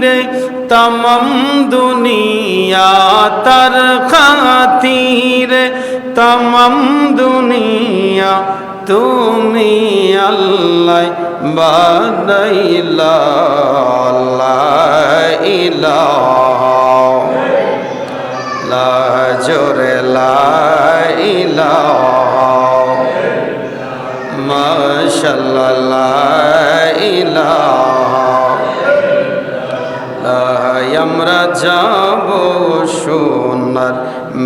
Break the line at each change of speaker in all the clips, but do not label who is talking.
খাতিরে তমম দুনিয়া তার খাতিরে। তমম দুনিয়া তুমি আল্লাহ বানাইলা ইলাহা। লা জোরে লা ইলাহা। মাশাআল্লাহ লা ইলাহা। লাই আমরা যাব সোনার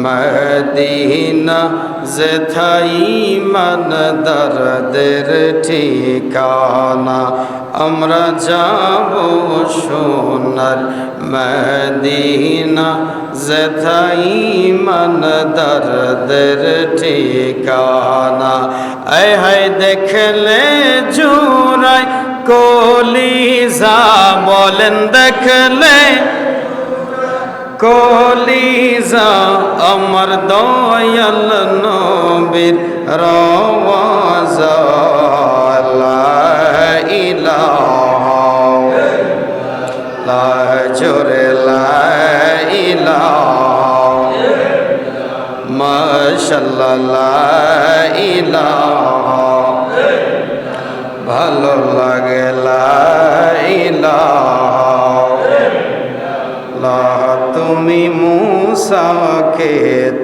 মদিনা, যেথাই মান দরদের ঠিকানা। আমরা যাব সোনার মদিনা, যেথাই মান দরদের ঠিকানা। আয় হায় দেখলে জোরাই কলিজা বলেন দেখলে কলিজা আমার দয়াল নবীর রওয়াজা জোরে লা ইলাহা মাশাআল্লাহ লা ইলাহা ভালো লাগে তুমি মুসাকে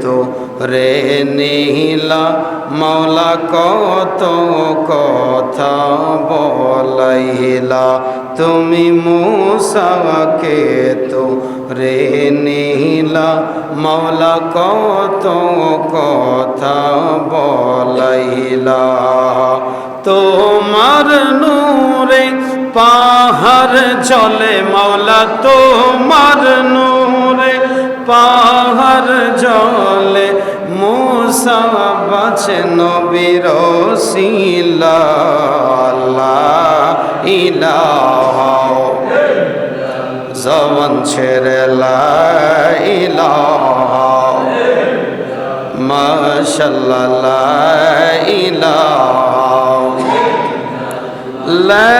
তো রে নীলা। মাওলা কত কথা বলাইলা। তুমি মুসাকে তো রে নীলা। মাওলা কত কথা বলাইলা। নূরে পাহাড় জলে মাওলা তোমার নূরে, পাহাড় জলে মুসা বাছে নবীর শিলা ইলাহা জবান ছেড়ে ইলাহা মাশাআল্লাহ লা ইলাহা লা